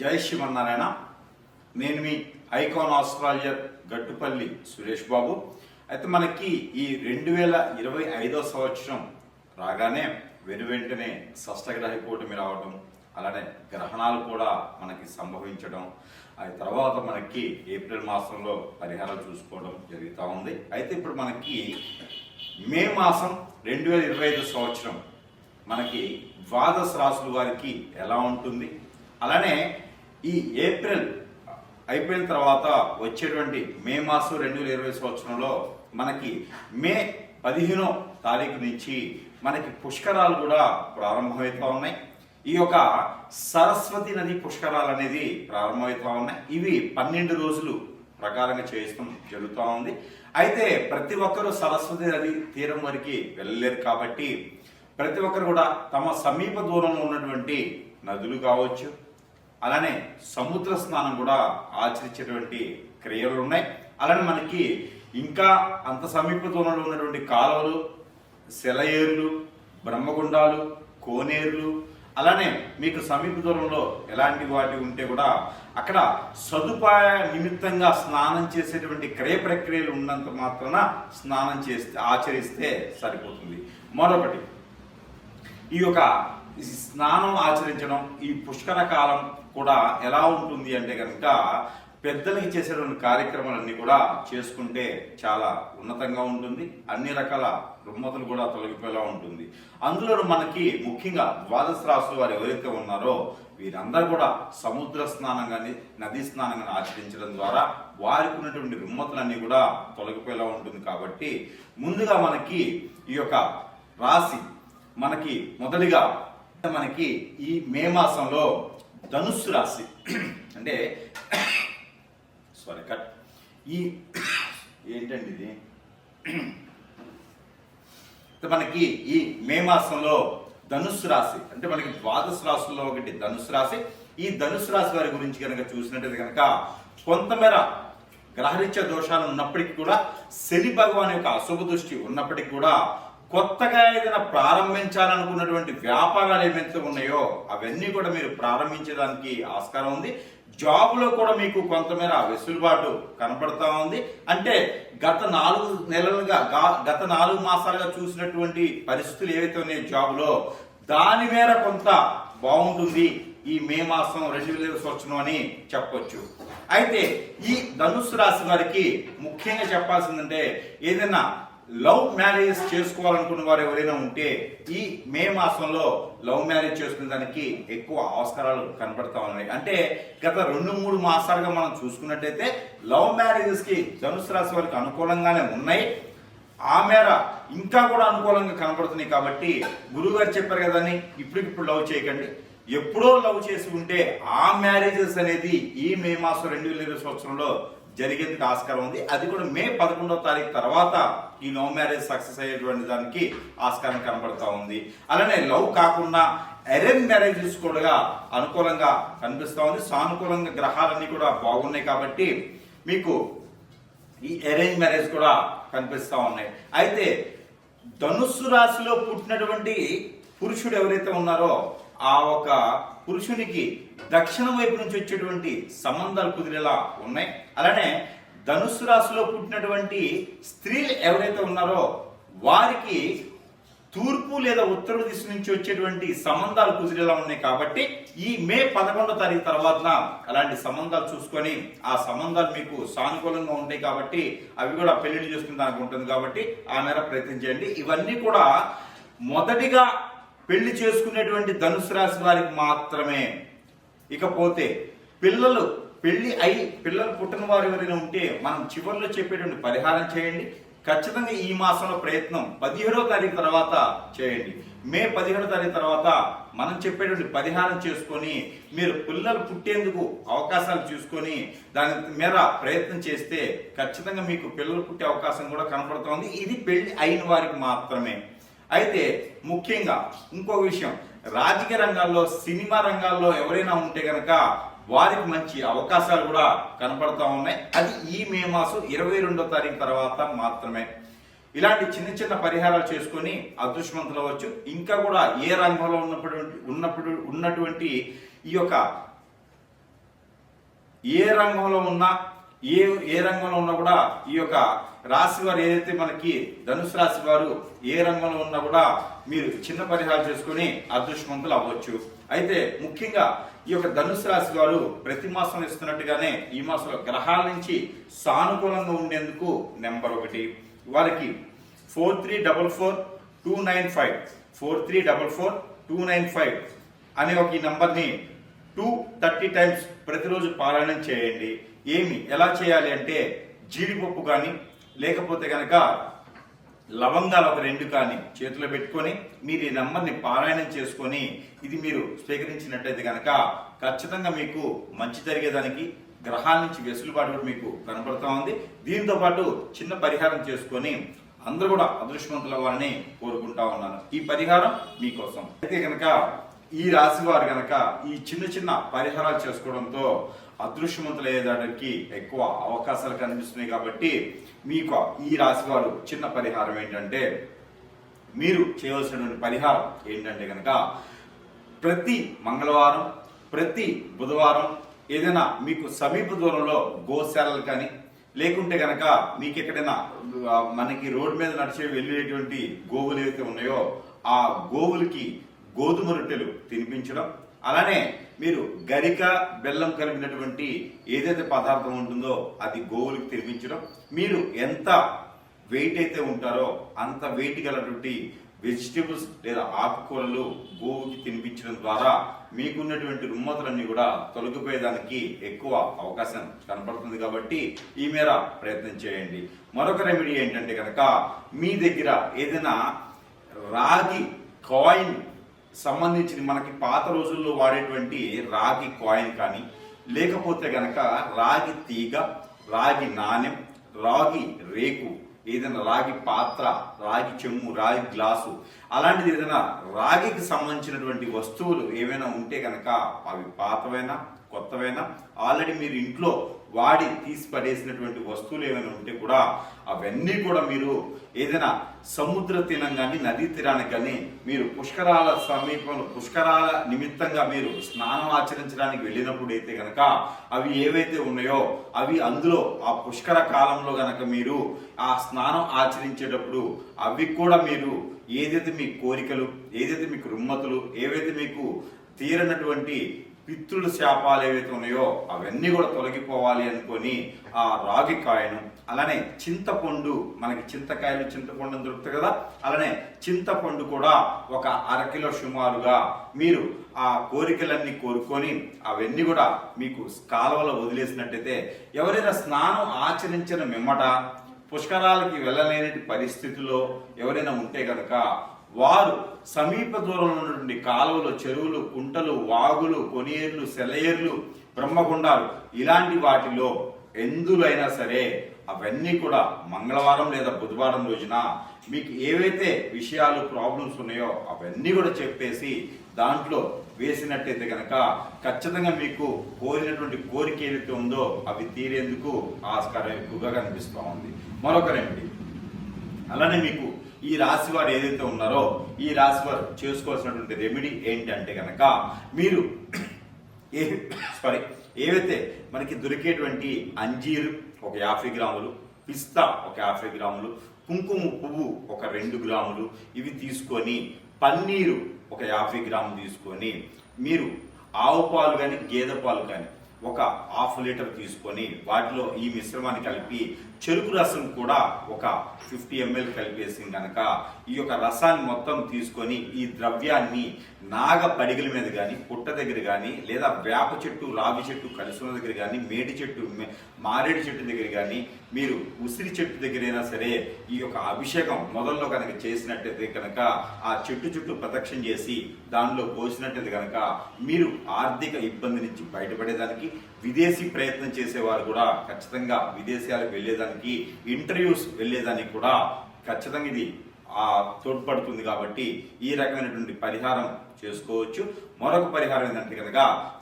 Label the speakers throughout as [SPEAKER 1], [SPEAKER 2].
[SPEAKER 1] జై శివనారాయణ నేను మీ ఐకాన్ ఆస్ట్రాలజర్ గట్టుపల్లి సురేష్ బాబు. అయితే మనకి ఈ రెండు వేల ఇరవై ఐదో సంవత్సరం రాగానే వెను వెంటనే షష్టగ్రహ కూటమి రావడం అలానే గ్రహణాలు కూడా మనకి సంభవించడం ఆ తర్వాత మనకి ఏప్రిల్ మాసంలో పరిహారాలు చూసుకోవడం జరుగుతూ ఉంది. అయితే ఇప్పుడు మనకి మే మాసం రెండు వేల ఇరవై ఐదు సంవత్సరం మనకి ద్వాదశ రాసుల వారికి ఎలా ఉంటుంది? అలానే ఈ ఏప్రిల్ అయిపోయిన తర్వాత వచ్చేటువంటి మే మాసం రెండు వేల ఇరవై సంవత్సరంలో మనకి మే పదిహేనో తారీఖు నుంచి మనకి పుష్కరాలు కూడా ప్రారంభమవుతూ ఉన్నాయి. ఈ యొక్క సరస్వతి నది పుష్కరాలు అనేది ప్రారంభమవుతూ ఉన్నాయి. ఇవి పన్నెండు రోజులు ప్రకారంగా చేయిస్తాం జరుగుతూ ఉంది. అయితే ప్రతి ఒక్కరూ సరస్వతి నది తీరం వరకు వెళ్ళలేరు కాబట్టి ప్రతి ఒక్కరు కూడా తమ సమీప దూరంలో ఉన్నటువంటి నదులు కావచ్చు అలానే సముద్ర స్నానం కూడా ఆచరించేటువంటి క్రియలు ఉన్నాయి. అలానే మనకి ఇంకా అంత సమీప దూరంలో ఉన్నటువంటి కాలువలు సెలయేర్లు బ్రహ్మగుండాలు కోనేరులు అలానే మీకు సమీప దూరంలో ఎలాంటి వాటి ఉంటే కూడా అక్కడ సదుపాయ నిమిత్తంగా స్నానం చేసేటువంటి క్రయ ప్రక్రియలు ఉన్నంత మాత్రాన స్నానం చేస్తే ఆచరిస్తే సరిపోతుంది. మరొకటి ఈ యొక్క స్నానం ఆచరించడం ఈ పుష్కర కాలం కూడా ఎలా ఉంటుంది అంటే కనుక పెద్దలకి చేసేటువంటి కార్యక్రమాలన్నీ కూడా చేసుకుంటే చాలా ఉన్నతంగా ఉంటుంది. అన్ని రకాల రుమ్మతులు కూడా తొలగిపోయేలా ఉంటుంది. అందులో మనకి ముఖ్యంగా ద్వాదశ రాసులు వారు ఎవరైతే ఉన్నారో వీరందరూ కూడా సముద్ర స్నానం కానీ నదీ స్నానం కానీ ఆచరించడం ద్వారా వారికి ఉన్నటువంటి రుమ్మతులన్నీ కూడా తొలగిపోయేలా ఉంటుంది. కాబట్టి ముందుగా మనకి ఈ యొక్క రాశి మనకి మొదటిగా మనకి ఈ మే మాసంలో ధనుస్సు రాశి. అంటే సారీ కట్ ఈ ఏంటండి ఇది? మనకి ఈ మే మాసంలో ధనుస్సు రాశి అంటే మనకి ద్వాదశ రాశుల్లో ఒకటి ధనుసు రాశి. ఈ ధనుసు రాశి వారి గురించి కనుక చూసినట్టయితే కనుక కొంతమేర గ్రహరీత్య దోషాలు ఉన్నప్పటికీ కూడా శని భగవాన్ యొక్క అశుభ దృష్టి ఉన్నప్పటికీ కూడా కొత్తగా ఏదైనా ప్రారంభించాలనుకున్నటువంటి వ్యాపారాలు ఏమైతే ఉన్నాయో అవన్నీ కూడా మీరు ప్రారంభించడానికి ఆస్కారం ఉంది. జాబ్లో కూడా మీకు కొంతమేర వెసులుబాటు కనపడతా ఉంది. అంటే గత నాలుగు నెలలుగా గత నాలుగు మాసాలుగా చూసినటువంటి పరిస్థితులు ఏవైతే ఉన్నాయో జాబ్లో దాని మేర కొంత బాగుంటుంది ఈ మే మాసం రెండు వేల సంవత్సరం అని చెప్పొచ్చు. అయితే ఈ ధనుస్సు రాశి వారికి ముఖ్యంగా చెప్పాల్సిందంటే ఏదైనా లవ్ మ్యారేజ్ చేసుకోవాలనుకున్న వారు ఎవరైనా ఉంటే ఈ మే మాసంలో లవ్ మ్యారేజ్ చేసుకునే దానికి ఎక్కువ ఆస్కారాలు కనబడతా ఉన్నాయి. అంటే గత రెండు మూడు మాసాలుగా మనం చూసుకున్నట్టయితే లవ్ మ్యారేజెస్కి ధనుసు రాశి వారికి అనుకూలంగానే ఉన్నాయి. ఆ మేర ఇంకా కూడా అనుకూలంగా కనపడుతున్నాయి కాబట్టి గురువుగారు చెప్పారు కదని ఇప్పటికిప్పుడు లవ్ చేయకండి. ఎప్పుడో లవ్ చేసి ఉంటే ఆ మ్యారేజెస్ అనేది ఈ మే మాసం రెండు వేల ఇరవై సంవత్సరంలో జరిగేందుకు ఆస్కారం ఉంది. అది కూడా మే పదకొండవ తారీఖు తర్వాత ఈ లవ్ మ్యారేజ్ సక్సెస్ అయ్యేటువంటి దానికి ఆస్కారం కనబడతా ఉంది. అలానే లవ్ కాకుండా అరేంజ్ మ్యారేజెస్ కూడా అనుకూలంగా కనిపిస్తూ ఉంది. సానుకూలంగా గ్రహాలన్నీ కూడా బాగున్నాయి కాబట్టి మీకు ఈ అరేంజ్ మ్యారేజ్ కూడా కనిపిస్తూ ఉన్నాయి. అయితే ధనుస్సు రాశిలో పుట్టినటువంటి పురుషుడు ఎవరైతే ఉన్నారో ఆ ఒక పురుషునికి దక్షిణం వైపు నుంచి వచ్చేటువంటి సంబంధాలు కుదిరేలా ఉన్నాయి. అలానే ధనుస్సు రాశిలో పుట్టినటువంటి స్త్రీలు ఎవరైతే ఉన్నారో వారికి తూర్పు లేదా ఉత్తర దిశ నుంచి వచ్చేటువంటి సంబంధాలు కుదిరేలా ఉన్నాయి కాబట్టి ఈ మే పదకొండో తారీఖు తర్వాత అలాంటి సంబంధాలు చూసుకొని ఆ సంబంధాలు మీకు సానుకూలంగా ఉంటాయి కాబట్టి అవి కూడా పెళ్ళిళ్ళు చేసుకునే దానికి ఉంటుంది కాబట్టి ఆ మేర ప్రయత్నించండి ఇవన్నీ కూడా మొదటిగా పెళ్ళి చేసుకునేటువంటి ధనుసు రాశి వారికి మాత్రమే. ఇకపోతే పిల్లలు పెళ్ళి అయి పిల్లలు పుట్టిన వారు ఎవరైనా ఉంటే మనం చివరిలో చెప్పేటువంటి పరిహారం చేయండి. ఖచ్చితంగా ఈ మాసంలో ప్రయత్నం పదిహేడో తారీఖు తర్వాత చేయండి. మే పదిహేడో తారీఖు తర్వాత మనం చెప్పేటువంటి పరిహారం చేసుకొని మీరు పిల్లలు పుట్టేందుకు అవకాశాలు చూసుకొని దాని మేర ప్రయత్నం చేస్తే ఖచ్చితంగా మీకు పిల్లలు పుట్టే అవకాశం కూడా కనపడుతోంది. ఇది పెళ్ళి అయిన వారికి మాత్రమే. అయితే ముఖ్యంగా ఇంకొక విషయం. రాజకీయ రంగాల్లో సినిమా రంగాల్లో ఎవరైనా ఉంటే కనుక వారికి మంచి అవకాశాలు కూడా కనపడతా ఉన్నాయి. అది ఈ మే మాసం ఇరవై రెండో తారీఖు తర్వాత మాత్రమే. ఇలాంటి చిన్న చిన్న పరిహారాలు చేసుకొని అదృష్టవంతులు అవ్వచ్చు. ఇంకా కూడా ఏ రంగంలో ఉన్నప్పుడు ఉన్నప్పుడు ఉన్నటువంటి ఈ యొక్క ఏ రంగంలో ఉన్నా ఏ ఏ రంగంలో ఉన్నా కూడా ఈ యొక్క రాశి వారు ఏదైతే మనకి ధనుసు రాశి వారు ఏ రంగంలో ఉన్నా కూడా మీరు చిన్న పరిహారం చేసుకుని అదృష్టవంతులు అవ్వచ్చు. అయితే ముఖ్యంగా ఈ యొక్క ధనుసు రాశి వారు ప్రతి మాసం ఇస్తున్నట్టుగానే ఈ మాసంలో గ్రహాల నుంచి సానుకూలంగా ఉండేందుకు నెంబర్ ఒకటి. వారికి four three double four two nine five four three double four two nine five అనే ఒక ఈ నంబర్ని టూ థర్టీ టైమ్స్ ప్రతిరోజు పారాయణం చేయండి. ఏమి ఎలా చేయాలి అంటే జీడిపప్పు కానీ లేకపోతే కనుక లవంగాలు ఒక రెండు కానీ చేతిలో పెట్టుకొని మీరు ఈ నంబర్ని పారాయణం చేసుకొని ఇది మీరు స్వీకరించినట్టయితే కనుక ఖచ్చితంగా మీకు మంచి జరిగేదానికి గ్రహాల నుంచి వెసులుబాటు కూడా మీకు కనపడుతూ ఉంది. దీంతో పాటు చిన్న పరిహారం చేసుకొని అందరూ కూడా అదృష్టవంతుల వారిని కోరుకుంటా ఉన్నాను. ఈ పరిహారం మీకోసం. అయితే కనుక ఈ రాశి వారు కనుక ఈ చిన్న చిన్న పరిహారాలు చేసుకోవడంతో అదృశ్యవంతులయ్యేదానికి ఎక్కువ అవకాశాలు కనిపిస్తున్నాయి కాబట్టి మీకు ఈ రాశి వారు చిన్న పరిహారం ఏంటంటే మీరు చేయవలసినటువంటి పరిహారం ఏంటంటే కనుక ప్రతి మంగళవారం ప్రతి బుధవారం ఏదైనా మీకు సమీప దూరంలో గోశాలలు కానీ లేకుంటే కనుక మీకు ఎక్కడైనా మనకి రోడ్డు మీద నడిచే వెళ్ళేటువంటి గోవులు ఏవైతే ఉన్నాయో ఆ గోవులకి గోధుమ రొట్టెలు తినిపించడం అలానే మీరు గరిక బెల్లం కలిపినటువంటి ఏదైతే పదార్థం ఉంటుందో అది గోవులకు తినిపించడం మీరు ఎంత వెయిట్ అయితే ఉంటారో అంత వెయిట్ గలటువంటి వెజిటేబుల్స్ లేదా ఆకుకూరలు గోవుకి తినిపించడం ద్వారా మీకున్నటువంటి రుమ్మతులన్నీ కూడా తొలగిపోయేదానికి ఎక్కువ అవకాశం కనపడుతుంది కాబట్టి ఈ మేర ప్రయత్నం చేయండి. మరొక రెమెడీ ఏంటంటే కనుక మీ దగ్గర ఏదైనా రాగి కాయిన్ సంబంధించిన మనకి పాత రోజుల్లో వాడేటువంటి రాగి కాయిన్ కానీ లేకపోతే గనక రాగి తీగ రాగి నాణెం రాగి రేకు ఏదైనా రాగి పాత్ర రాగి చెమ్ము రాగి గ్లాసు అలాంటిది ఏదైనా రాగికి సంబంధించినటువంటి వస్తువులు ఏవైనా ఉంటే కనుక అవి పాతవైనా కొత్తవైనా ఆల్రెడీ మీరు ఇంట్లో వాడి తీసి పడేసినటువంటి వస్తువులు ఏమైనా ఉంటే కూడా అవన్నీ కూడా మీరు ఏదైనా సముద్ర తీరం కానీ నదీ తీరానికి కానీ మీరు పుష్కరాల సమీపంలో పుష్కరాల నిమిత్తంగా మీరు స్నానం ఆచరించడానికి వెళ్ళినప్పుడు అయితే కనుక అవి ఏవైతే ఉన్నాయో అవి అందులో ఆ పుష్కర కాలంలో కనుక మీరు ఆ స్నానం ఆచరించేటప్పుడు అవి కూడా మీరు ఏదైతే మీ కోరికలు ఏదైతే మీకు రుమ్మతులు ఏవైతే మీకు తీరనటువంటి పితృల శాపాలు ఏవైతే ఉన్నాయో అవన్నీ కూడా తొలగిపోవాలి అనుకొని ఆ రాగి కాయను అలానే చింతపండు మనకి చింతకాయలు చింతపండు దొరుకుతాయి కదా అలానే చింతపండు కూడా ఒక అరకిలో సుమారుగా మీరు ఆ కోరికలన్నీ కోరుకొని అవన్నీ కూడా మీకు కాలువలో వదిలేసినట్టయితే ఎవరైనా స్నానం ఆచరించిన మిమ్మట పుష్కరాలకి వెళ్ళలేని పరిస్థితిలో ఎవరైనా ఉంటే కనుక వారు సమీప దూరంలో ఉన్నటువంటి కాలువలు చెరువులు కుంటలు వాగులు కొనియేర్లు సెలయేర్లు బ్రహ్మగుండాలు ఇలాంటి వాటిలో ఎందులైనా సరే అవన్నీ కూడా మంగళవారం లేదా బుధవారం రోజున మీకు ఏవైతే విషయాలు ప్రాబ్లమ్స్ ఉన్నాయో అవన్నీ కూడా చెప్పేసి దాంట్లో వేసినట్టయితే కనుక ఖచ్చితంగా మీకు కోరినటువంటి కోరిక ఏదైతే ఉందో అవి తీరేందుకు ఆస్కారం ఎక్కువగా కనిపిస్తూ ఉంది. మరొక రెమెడీ అలానే మీకు ఈ రాశి వారు ఏదైతే ఉన్నారో ఈ రాశి వారు చేసుకోవాల్సినటువంటి రెమెడీ ఏంటంటే కనుక మీరు ఏ సారీ ఏవైతే మనకి దొరికేటువంటి అంజీరు ఒక యాభై గ్రాములు పిస్తా ఒక యాభై గ్రాములు కుంకుమ పువ్వు ఒక రెండు గ్రాములు ఇవి తీసుకొని పన్నీరు ఒక యాభై గ్రాములు తీసుకొని మీరు ఆవు పాలు కానీ గేదె పాలు కానీ ఒక హాఫ్ లీటర్ తీసుకొని వాటిలో ఈ మిశ్రమాన్ని కలిపి చెరుకు రసం కూడా ఒక ఫిఫ్టీ ఎంఎల్ కలిపేసి కనుక ఈ యొక్క రసాన్ని మొత్తం తీసుకొని ఈ ద్రవ్యాన్ని నాగ పడిగల మీద కానీ పుట్ట దగ్గర కానీ లేదా వేప చెట్టు రావి చెట్టు కలుసుల దగ్గర కానీ మేడి చెట్టు మారేడు చెట్టు దగ్గర కానీ మీరు ఉసిరి చెట్టు దగ్గరైనా సరే ఈ యొక్క అభిషేకం మొదల్లో కనుక చేసినట్టయితే కనుక ఆ చెట్టు చుట్టూ ప్రదక్షిణ చేసి దానిలో పోసినట్టయితే కనుక మీరు ఆర్థిక ఇబ్బంది నుంచి బయటపడేదానికి విదేశీ ప్రయత్నం చేసేవారు కూడా ఖచ్చితంగా విదేశాలకు వెళ్ళేదానికి ఇంటర్వ్యూస్ వెళ్ళేదానికి కూడా ఖచ్చితంగా ఇది తోడ్పడుతుంది కాబట్టి ఈ రకమైనటువంటి పరిహారం చేసుకోవచ్చు. మరొక పరిహారం ఏంటంటే కనుక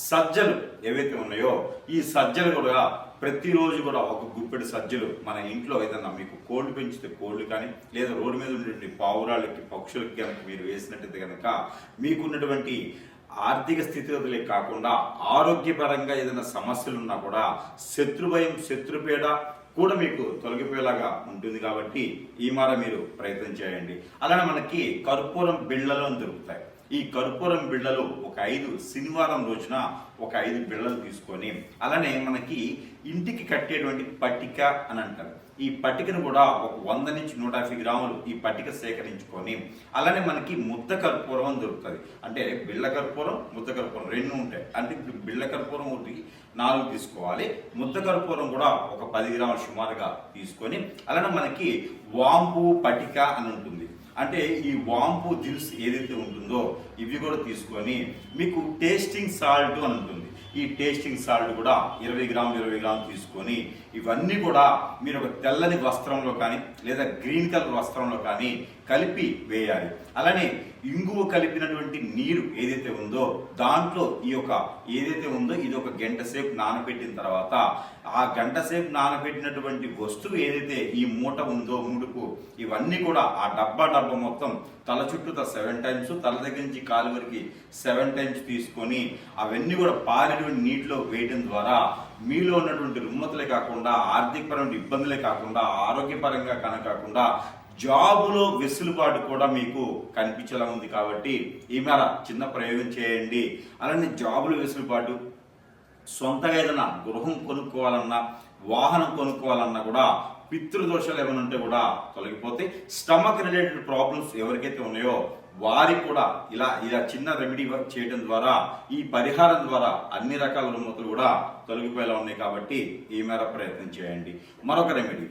[SPEAKER 1] సజ్జలు ఏవైతే ఉన్నాయో ఈ సజ్జలు కూడా ప్రతిరోజు కూడా ఒక గుప్పెడు సజ్జలు మన ఇంట్లో ఏదన్నా మీకు కోళ్ళు పెంచితే కోళ్ళు కానీ లేదా రోడ్డు మీద ఉన్నటువంటి పావురాళ్ళకి పక్షులకి కనుక మీరు వేసినట్టయితే కనుక మీకున్నటువంటి ఆర్థిక స్థితిగతులే కాకుండా ఆరోగ్యపరంగా ఏదైనా సమస్యలు ఉన్నా కూడా శత్రుభయం శత్రుపేడ కూడా మీకు తొలగిపోయేలాగా ఉంటుంది కాబట్టి ఈ మార మీరు ప్రయత్నం చేయండి. అలానే మనకి కర్పూరం బిళ్ళలు అని దొరుకుతాయి. ఈ కర్పూరం బిళ్ళలు ఒక ఐదు శనివారం రోజున ఒక ఐదు బిళ్ళలు తీసుకొని అలానే మనకి ఇంటికి కట్టేటువంటి పట్టిక అని అంటారు. ఈ పట్టికను కూడా ఒక వంద నుంచి నూట యాభై గ్రాములు ఈ పట్టిక సేకరించుకొని అలానే మనకి ముద్ద కర్పూరం అని దొరుకుతుంది. అంటే బిళ్ళ కర్పూరం ముద్ద కర్పూరం రెండు ఉంటాయి. అంటే ఇప్పుడు బిళ్ళ కర్పూరం ఒకటి నాలుగు తీసుకోవాలి. ముద్ద కర్పూరం కూడా ఒక పది గ్రాములు సుమారుగా తీసుకొని అలానే మనకి వాంపు పటిక అని ఉంటుంది. అంటే ఈ వాంపు జ్యూస్ ఏదైతే ఉంటుందో ఇవి కూడా తీసుకొని మీకు టేస్టింగ్ సాల్ట్ అని ఉంటుంది. ఈ టేస్టింగ్ సాల్ట్ కూడా ఇరవై గ్రాములు ఇరవై గ్రాములు తీసుకొని ఇవన్నీ కూడా మీరు ఒక తెల్లని వస్త్రంలో కానీ లేదా గ్రీన్ కలర్ వస్త్రంలో కానీ కలిపి వేయాలి. అలానే ఇంగువ కలిపినటువంటి నీరు ఏదైతే ఉందో దాంట్లో ఈ యొక్క ఏదైతే ఉందో ఇది ఒక గంట సేపు నానబెట్టిన తర్వాత ఆ గంట సేపు నానబెట్టినటువంటి వస్తువు ఏదైతే ఈ మూట ఉందో ముడుపు ఇవన్నీ కూడా ఆ డబ్బా డబ్బా మొత్తం తల చుట్టూ సెవెన్ టైమ్స్ తల దగ్గర నుంచి కాలు వరకు సెవెన్ టైమ్స్ తీసుకొని అవన్నీ కూడా పారేటువంటి నీటిలో వేయడం ద్వారా మీలో ఉన్నటువంటి రుమ్మతులే కాకుండా ఆర్థికపరమైన ఇబ్బందులే కాకుండా ఆరోగ్యపరంగా కనకాకుండా జాబులో వెసులుబాటు కూడా మీకు కనిపించేలా ఉంది కాబట్టి ఈ మేర చిన్న ప్రయోగం చేయండి. అలానే జాబులో వెసులుబాటు సొంతగా ఏదైనా గృహం కొనుక్కోవాలన్నా వాహనం కొనుక్కోవాలన్నా కూడా పితృదోషాలు ఏమైనా ఉంటే కూడా తొలగిపోతే స్టమక్ రిలేటెడ్ ప్రాబ్లమ్స్ ఎవరికైతే ఉన్నాయో వారికి కూడా ఇలా ఇలా చిన్న రెమెడీ చేయడం ద్వారా ఈ పరిహారం ద్వారా అన్ని రకాల రుమతులు కూడా తొలగిపోయేలా ఉన్నాయి కాబట్టి ఈ మేర ప్రయత్నం చేయండి. మరొక రెమెడీ.